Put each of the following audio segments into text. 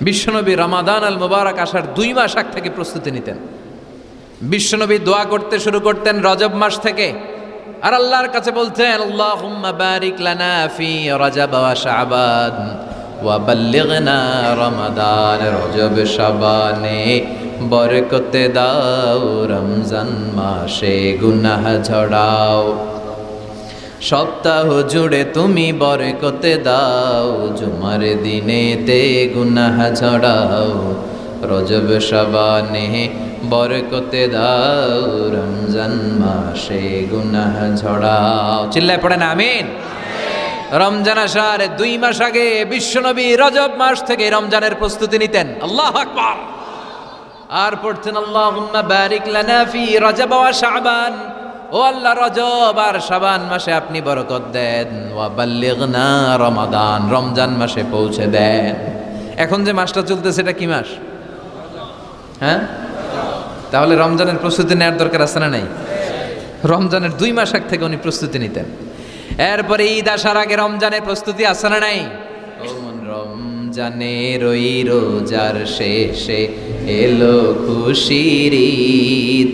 বিশ্বনবী রমাদান আল মুবারক আসার দুই মাস আগ থেকে প্রস্তুতি নিতেন। বিশ্বনবী দোয়া করতে শুরু করতেন রজব মাস থেকে। আর আল্লাহর কাছে বলতেন, আল্লাহুম্মা ওয়া রমাদান শাবানে। বরকতে দাও রমজান মাসে গুনাহ ঝড়াও। সপ্তাহ জুড়ে তুমি বরকতে দাও, জুমার দিনেতে গুনাহ ছড়াও, রজব শাবানে বরকতে দাও, রমজান মাসে গুনাহ ঝড়াও চিল্লায় পড়েন আমিন? রমজান আসার দুই মাস আগে বিশ্বনবী রজব মাস থেকে রমজানের প্রস্তুতি নিতেন। আল্লাহ আকবার। আর পড়তেন, আল্লাহুম্মা বারিক লানা ফি রজব ওয়া শাবান। ও আল্লাহ রজব, আর সাবান মাসে আপনি বরকত দেন। ওয়া বাল্লিগনা রমাদান, রমজান মাসে পৌঁছে দেন। এখন যে মাসটা চলতেছে, এটা কি মাস? হ্যাঁ? তাহলে রমজানের প্রস্তুতি নেওয়ার দরকার আছে না নাই? রমজানের দুই মাস আগ থেকে উনি প্রস্তুতি নিতেন। এরপরে ঈদ আসার আগে রমজানের প্রস্তুতি আছে না নাই? রমজানের ওই রোজার শেষে এলো খুশির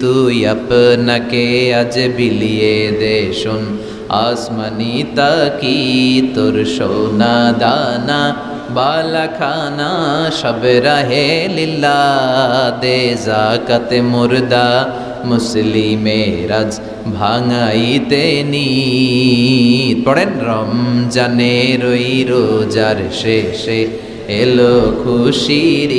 তুই আপনাকে আজ বিলিয়ে দে শোন, আসমানি তাকি তোর সোনা দানা, বালাখানা সব রাহে লিল্লা দে জাকাতে মুর্দা মুসলিমেরাজ ভাঙাইতে নি পড়েন রমজানের ওই রোজার শেষে এলো খুশির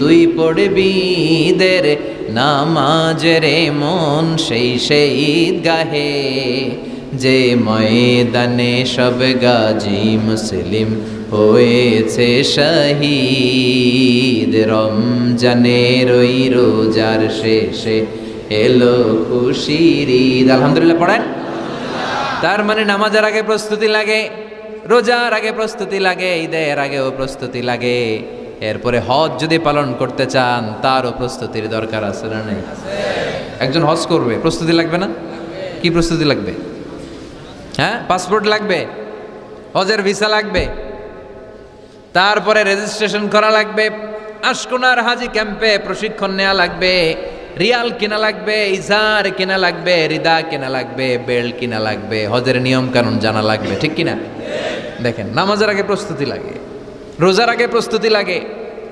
তুই পড়বি দের নামাজের মন সেই সেই গাহে যে ময়দানে সব গাজী মুসলিম হয়েছে শহীদ। রমজানের ওই রোজার শেষে এলো খুশির ঈদ। আলহামদুলিল্লাহ, পড়েন? তার মানে নামাজের আগে প্রস্তুতি লাগে? রোজার আগে প্রস্তুতি লাগে, ঈদের আগেও প্রস্তুতি লাগে। এরপরে হজ যদি পালন করতে চান, তারও প্রস্তুতির দরকার আছে না নেই? একজন হজ করবে, প্রস্তুতি লাগবে না? কি প্রস্তুতি লাগবে? হ্যাঁ পাসপোর্ট লাগবে, হজের ভিসা লাগবে, তারপরে রেজিস্ট্রেশন করা লাগবে, আশকোনার হাজি ক্যাম্পে প্রশিক্ষণ নেওয়া লাগবে, রিয়াল কেনা লাগবে, ইজার কেনা লাগবে, রিদা কেনা লাগবে, বেল্ট কিনা লাগবে, হজের নিয়ম কানুন জানা লাগবে, ঠিক কিনা? দেখেন, নামাজের আগে প্রস্তুতি লাগে, রোজার আগে প্রস্তুতি লাগে,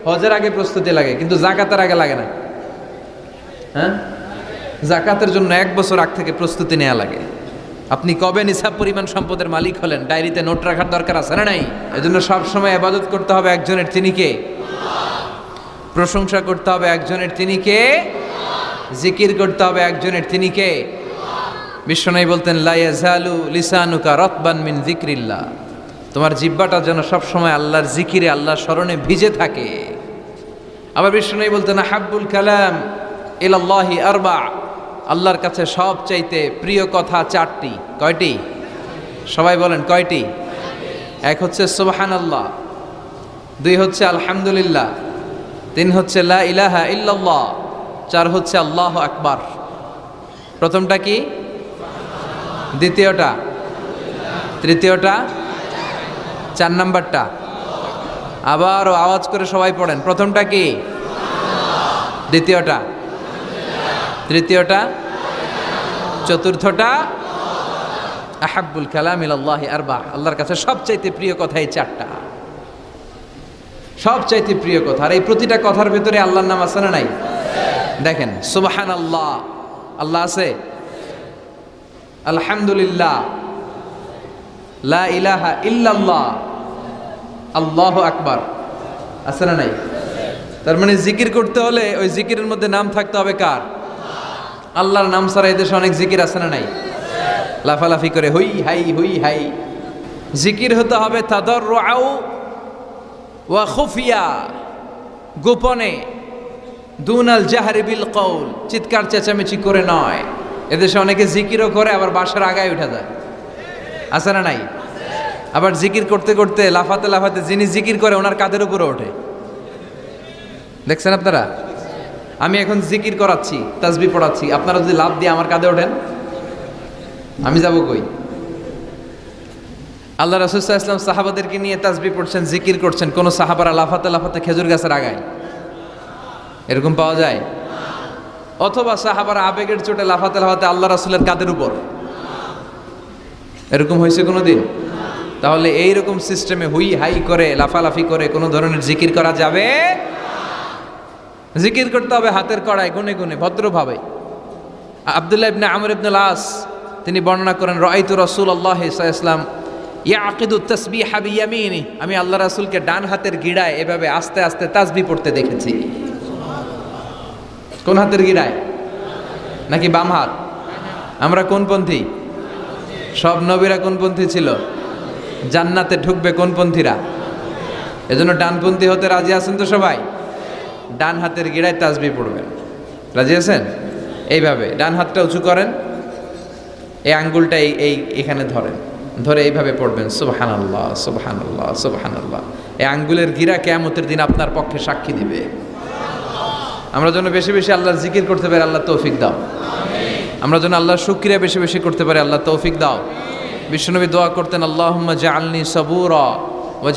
হজের আগে প্রস্তুতি লাগে, কিন্তু জাকাতের আগে লাগে না। হ্যাঁ? জাকাতের জন্য এক বছর আগ থেকে প্রস্তুতি নেওয়া লাগে। আপনি কবে নিসাব পরিমাণ সম্পদের মালিক হলেন, ডায়েরিতে নোট রাখার দরকার আছে না নাই? এজন্য সবসময় আবাদত করতে হবে একজনের, তিনি কে? প্রশংসা করতে হবে একজনের, তিনি কে? জিকির করতে হবে একজনের, তিনি কে? বিশ্বনাই বলতেন লাইয়াজালু লিসানুকা রতবান মিন জিক্রিল্লাহ তোমার জিব্বাটা যেন সবসময় আল্লাহর জিকিরে, আল্লাহর স্মরণে ভিজে থাকে। আবার বিষ্ণু বলতেন হাব্বুল কালাম ইলাল্লাহি আরবা। আল্লাহর কাছে সব চাইতে প্রিয় কথা চারটি। কয়টি? সবাই বলেন, কয়টি? এক হচ্ছে সুবাহান আল্লাহ দুই হচ্ছে আলহামদুলিল্লাহ, তিন হচ্ছে লা ইলাহা ইল্লাল্লাহ, চার হচ্ছে আল্লাহ আকবার। প্রথমটা কি? দ্বিতীয়টা? তৃতীয়টা? চার নাম্বারটা। আবারও আওয়াজ করে সবাই পড়েন। প্রথমটা কি? দ্বিতীয়টা? তৃতীয়টা? চতুর্থটা? আহাব্বুল কালাম ইলাল্লাহ আরবা। আল্লাহর কাছে সবচাইতে প্রিয় কথা এই চারটা। সবচাইতে প্রিয় কথা। আর এই প্রতিটা কথার ভেতরে আল্লাহর নাম আছে না নাই? দেখেন সুবাহান আল্লাহ আল্লাহ আছে? আলহামদুলিল্লাহ। লা ইলাহা ইল্লাল্লাহ। আল্লাহ আকবার। আছে না নাই? তার মানে জিকির করতে হলে ওই জিকিরের মধ্যে নাম থাকতে হবে কার? আল্লাহর নাম ছাড়া এদেশে অনেক জিকির আছে না নাই? লাফালাফি করে হুই হাই হুই হাই। জিকির হতে হবে তাদর আউ ওয়া খুফিয়া। গোপনে। দুনাল জাহারি বিল কৌল চিৎকার চেঁচামেচি করে নয়। এদেশে অনেকে জিকিরও করে, আবার বাসার আগায় উঠে যায়। আছে না নাই? আবার জিকির করতে করতে, লাফাতে লাফাতে যিনি জিকির করে ওনার কাদের উপরে ওঠে। দেখছেন আপনারা? আমি এখন জিকির করাচ্ছি, তাজবি পড়াচ্ছি। আপনারা যদি লাভ দিয়ে আমার কাঁধে ওঠেন, আমি যাব কই? আল্লাহ রাসুল্লাহ ইসলাম সাহাবাদেরকে নিয়ে তাজবি পড়ছেন, জিকির করছেন। কোনো সাহাবারা লাফাতে লাফাতে খেজুর গাছের আগায়। এরকম পাওয়া যায়? অথবা সাহাবারা আবেগের চোটে লাফাতে লাফাতে আল্লাহ রাসুলের কাদের উপর। এরকম হয়েছে কোনো দিন তাহলে এই রকম সিস্টেমে হুই হাই করে, লাফালাফি করে কোনো ধরনের জিকির করা যাবে? জিকির করতে হবে হাতের কড়ায়, গুনে গুনে, ভদ্রভাবে। আবদুল্লাহ ইবনে আমর ইবনুল আস তিনি বর্ণনা করেন রাইতু রসুল আল্লাহ ইসলাম ইয়া আকিদু তসবি হাবি ইয়ামিনি আমি আল্লাহ রাসুলকে ডান হাতের গিড়ায় এভাবে আস্তে আস্তে তাসবি পড়তে দেখেছি। কোন হাতের গিড়ায়? নাকি বাম হাত? আমরা কোন পন্থী? সব নবীরা কোনপন্থী ছিল? জান্নাতে ঢুকবে কোন পন্থীরা? এজন্য ডানপন্থী হতে রাজি আছেন তো সবাই? ডান হাতের গিড়ায় তাজবি পড়বেন। রাজি আছেন? এইভাবে, ডান হাতটা উঁচু করেন, এই আঙ্গুলটা এই এই, এখানে ধরেন। ধরে এইভাবে পড়বেন সুবহান আল্লাহ সুবহান আল্লাহ সুবহান আল্লাহ এই আঙ্গুলের গিরা কেয়ামতের দিন আপনার পক্ষে সাক্ষী দিবে। আমরা যেন বেশি বেশি আল্লাহর জিকির করতে পারি আল্লাহ তৌফিক দাও। আমরা যেন আল্লাহর শুক্রিয়া বেশি বেশি করতে পারি, আল্লাহ তৌফিক দাও। বিশ্বনবী দোয়া করতেন, আল্লাহুম্মা ও সাবুরা ওয়া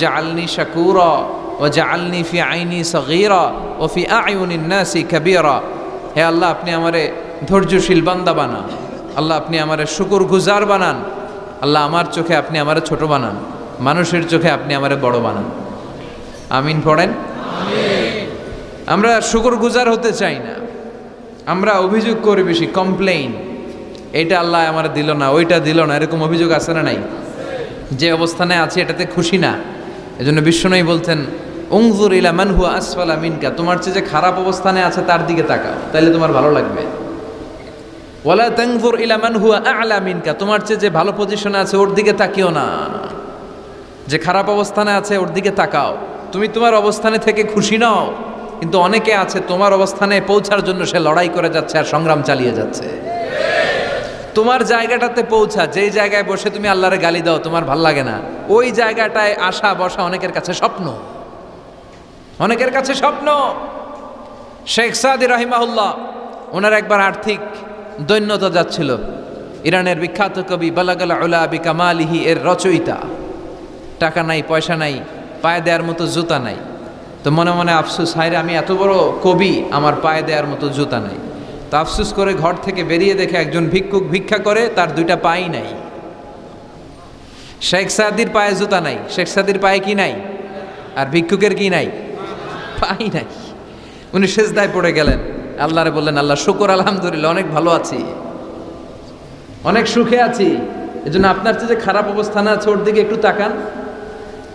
শাকুর ও ওয়া জাআলনি ফি আইনি সগীরা ও ফি আয়ুনিন নাসি কাবীরা। হে আল্লাহ, আপনি আমারে ধৈর্যশীল বান্দা বানান। আল্লাহ, আপনি আমারে শুকুর গুজার বানান। আল্লাহ, আমার চোখে আপনি আমারে ছোট বানান। মানুষের চোখে আপনি আমারে বড় বানান। আমিন পড়েন? আমরা শুকুর গুজার হতে চাই না। আমরা অভিযোগ করি বেশি কমপ্লেইন এটা আল্লাহ আমার দিল না, ওইটা দিল না, এরকম অভিযোগ আছে না নাই? যে অবস্থানে আছে এটাতে খুশি না। এজন্য বিশ্বনয়ী বলতেন উংজুর ইলা মানহু আসফালা মিনকা। তোমার চেয়ে যে খারাপ অবস্থানে আছে তার দিকে তাকাও, তাইলে তোমার ভালো লাগবে। ওয়ালা তাংজুর ইলা মানহু আ'লা মিনকা। তোমার চেয়ে যে ভালো পজিশনে আছে, ওর দিকে তাকিও না। যে খারাপ অবস্থানে আছে, ওর দিকে তাকাও। তুমি তোমার অবস্থানে থেকে খুশি নাও। কিন্তু অনেকে আছে, তোমার অবস্থানে পৌঁছার জন্য সে লড়াই করে যাচ্ছে আর সংগ্রাম চালিয়ে যাচ্ছে। তোমার জায়গাটাতে পৌঁছা, যেই জায়গায় বসে তুমি আল্লাহরে গালি দাও, তোমার ভালো লাগে না। ওই জায়গাটায় আসা, বসা অনেকের কাছে স্বপ্ন। অনেকের কাছে স্বপ্ন। শেখ সাদি রাহিমাহুল্লাহ, ওনার একবার আর্থিক দৈন্যতা যাচ্ছিল। ইরানের বিখ্যাত কবি, বালাগাল উলা বিকামালিহি এর রচয়িতা। টাকা নাই, পয়সা নাই, পায়ে দেওয়ার মতো জুতা নাই। তো মনে মনে আফসুস, হায়রে আমি এত বড় কবি, আমার পায়ে দেওয়ার মতো জুতা নাই। তো আফসুস করে ঘর থেকে বেরিয়ে দেখে একজন ভিক্ষুক ভিক্ষা করে, তার দুইটা পাই নাই। শেখ সাদির পায়ে জুতা নাই। শেখ সাদির পায়ে কি নাই? আর ভিক্ষুকের কি নাই? পাই নাই। উনি সেজদায় পড়ে গেলেন। আল্লাহরে বললেন, আল্লাহ, শুকর, আলহামদুলিল্লাহ, অনেক ভালো আছি। অনেক সুখে আছি। এজন্য আপনার যে খারাপ অবস্থানে আছে, ওর দিকে একটু তাকান।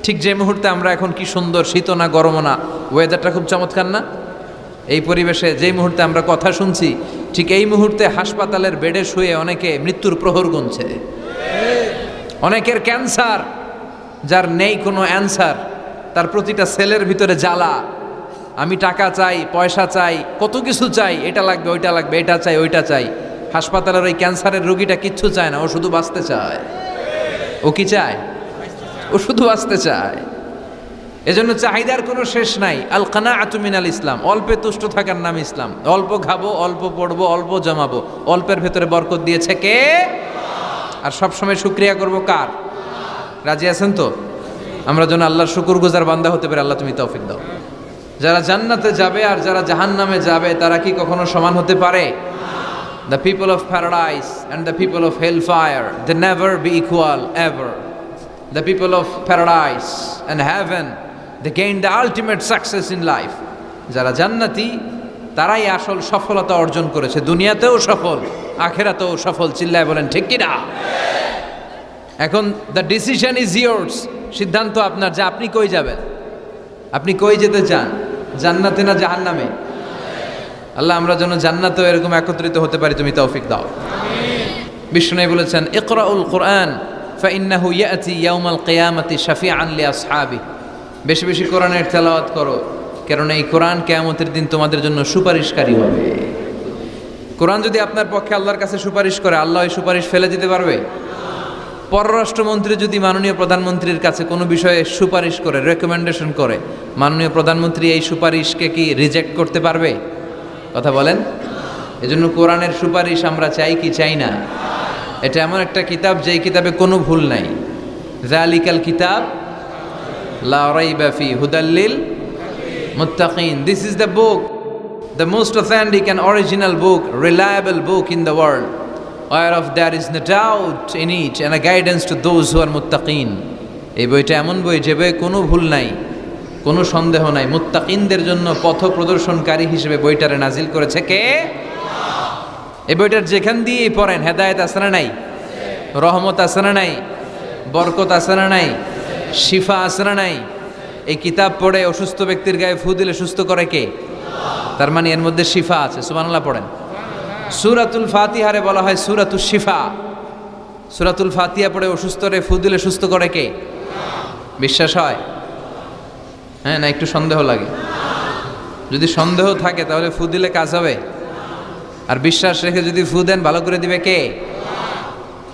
ঠিক যে মুহূর্তে আমরা এখন কি সুন্দর, শীত না গরম না ওয়েদারটা খুব চমৎকার না? এই পরিবেশে যেই মুহূর্তে আমরা কথা শুনছি, ঠিক এই মুহূর্তে হাসপাতালের বেডে শুয়ে অনেকে মৃত্যুর প্রহর গুনছে। অনেকের ক্যান্সার, যার নেই কোনো অ্যান্সার তার প্রতিটা সেলের ভিতরে জ্বালা। আমি টাকা চাই, পয়সা চাই, কত কিছু চাই, এটা লাগবে, ওইটা লাগবে, এটা চাই, ওইটা চাই। হাসপাতালের ওই ক্যান্সারের রোগীটা কিচ্ছু চায় না, ও শুধু বাঁচতে চায়। ও কি চায়? ও শুধু বাঁচতে চায়। এজন্য চাহিদার কোনো শেষ নাই। আল কানা আতুমিন আল ইসলাম। অল্পে তুষ্ট থাকার নাম ইসলাম। অল্প খাব, অল্প পড়ব, অল্প জমাবো। অল্পের ভেতরে বরকত দিয়েছে কে? আর সবসময় শুক্রিয়া করব কার? রাজি আছেন তো? আমরা যেন আল্লাহর শুকুর গুজার বান্দা হতে পারি আল্লাহ তুমি তৌফিক দাও। যারা জান্নাতে যাবে আর যারা জাহান নামে যাবে, তারা কি কখনো সমান হতে পারে? The people of paradise and the people of hell fire they never be equal ever the people of paradise and heaven they gain the ultimate success in life যারা জান্নাতি তারাই আসল সফলতা অর্জন করেছে। দুনিয়াতেও সফল আখেরাতেও সফল। চিল্লায় বলেন ঠিক কিনা এখন দ্য ডিসিশন ইজ ইয়োর্স সিদ্ধান্ত আপনার যে আপনি কই যাবেন? আপনি কই যেতে চান? জান্নাতে না জাহান নামে আল্লাহ আমরা যেন জান্নাতেও এরকম একত্রিত হতে পারি। তুমি তৌফিক দাও। বিষ্ণু বলেছেন ইকরাউল কোরআন ফাইন্নাহু ইয়াতি ইয়াউমাল কিয়ামাতি শাফিআন লিআসহাবি বেশি বেশি কোরআনের তেলাওয়াত করো। কারণ এই কোরআন কেয়ামতের দিন তোমাদের জন্য সুপারিশকারী হবে। কোরআন যদি আপনার পক্ষে আল্লাহর কাছে সুপারিশ করে, আল্লাহ এই সুপারিশ ফেলে দিতে পারবে? পররাষ্ট্রমন্ত্রী যদি মাননীয় প্রধানমন্ত্রীর কাছে কোনো বিষয়ে সুপারিশ করে রেকমেন্ডেশন করে, মাননীয় প্রধানমন্ত্রী এই সুপারিশকে কি রিজেক্ট করতে পারবে? কথা বলেন। এজন্য কোরআনের সুপারিশ আমরা চাই কি, চাই না? এটা এমন একটা কিতাব যেই কিতাবে কোনো ভুল নাই। জালিকাল কিতাব লা রাইবা ফি হুদাল্লিল মুত্তাকিন। This is the book the most authentic and original book, book book in the world, whereof there is no doubt in it and a guidance to those who are muttaqin. এই বইটা এমন বই যে বইয়ে কোনো ভুল নাই কোনো সন্দেহ নাই। মুত্তাকিনদের জন্য পথ প্রদর্শনকারী হিসেবে বইটারে নাজিল করেছে কে? এই বইটার যেখান দিয়েই পড়েন, হেদায়েত আছে না নাই? রহমত না নাই? বরকত না নাই? শিফা না নাই? এই কিতাব পড়ে অসুস্থ ব্যক্তির গায়ে ফু দিলে সুস্থ করে কে? তার মানে এর মধ্যে শিফা আছে, সুবহানাল্লাহ পড়েন। সুরাতুল ফাতিহারে বলা হয় সুরাতুল শিফা। সুরাতুল ফাতিহা পড়ে অসুস্থরে ফু দিলে সুস্থ করে কে? বিশ্বাস হয়? হ্যাঁ না, একটু সন্দেহ লাগে। যদি সন্দেহ থাকে, তাহলে ফু দিলে কাজ হবে? আর বিশ্বাস রেখে যদি ফু দেন ভালো করে দিবে কে?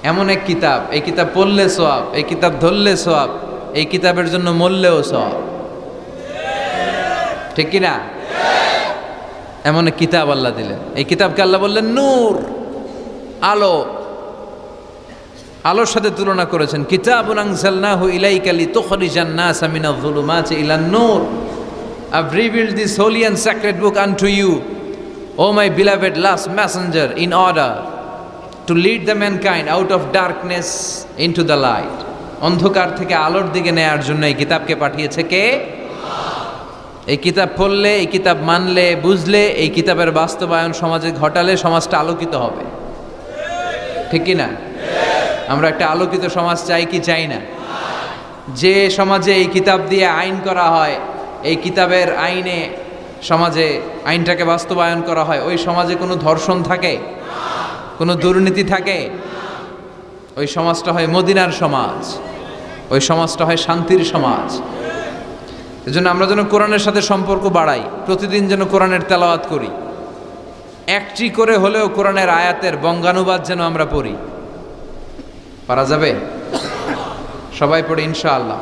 এমন এক কিতাব। এই কিতাব পড়লে সোয়াব এই কিতাব ধরলে সোয়াব এই কিতাবের জন্য মরলেও সোয়াব ঠিক কিনা? এমন এক কিতাব আল্লাহ দিলেন। এই কিতাবকে আল্লাহ বললেন নূর আলো। আলোর সাথে তুলনা করেছেন। কিতাবুন আনজালনাহু ইলাইকা লিতুখরিজান নাস মিনাল যুলুমাতি ইলান নূর I've revealed this holy and sacred book unto you, O my beloved last messenger, in order to lead the mankind out of darkness into the light. অন্ধকার থেকে আলোর দিকে নেয়ার জন্য এই কিতাবকে পাঠিয়েছে কে? এই কিতাব পড়লে এই কিতাব মানলে বুঝলে এই কিতাবের বাস্তবায়ন সমাজে ঘটালে সমাজটা আলোকিত হবে। ঠিক কি না? আমরা একটা আলোকিত সমাজ চাই কি চাই না? যে সমাজে এই কিতাব দিয়ে আইন করা হয় এই কিতাবের আইনে সমাজে আইনটাকে বাস্তবায়ন করা হয়, ওই সমাজে কোনো ধর্ষণ থাকে? কোনো দুর্নীতি থাকে? ওই সমাজটা হয় মদিনার সমাজ। ওই সমাজটা হয় শান্তির সমাজ। এজন্য আমরা যেন কোরআনের সাথে সম্পর্ক বাড়াই, প্রতিদিন যেন কোরআনের তেলাওয়াত করি। একটি করে হলেও কোরআনের আয়াতের বঙ্গানুবাদ যেন আমরা পড়ি। পারা যাবে? সবাই পড়ে ইনশাআল্লাহ।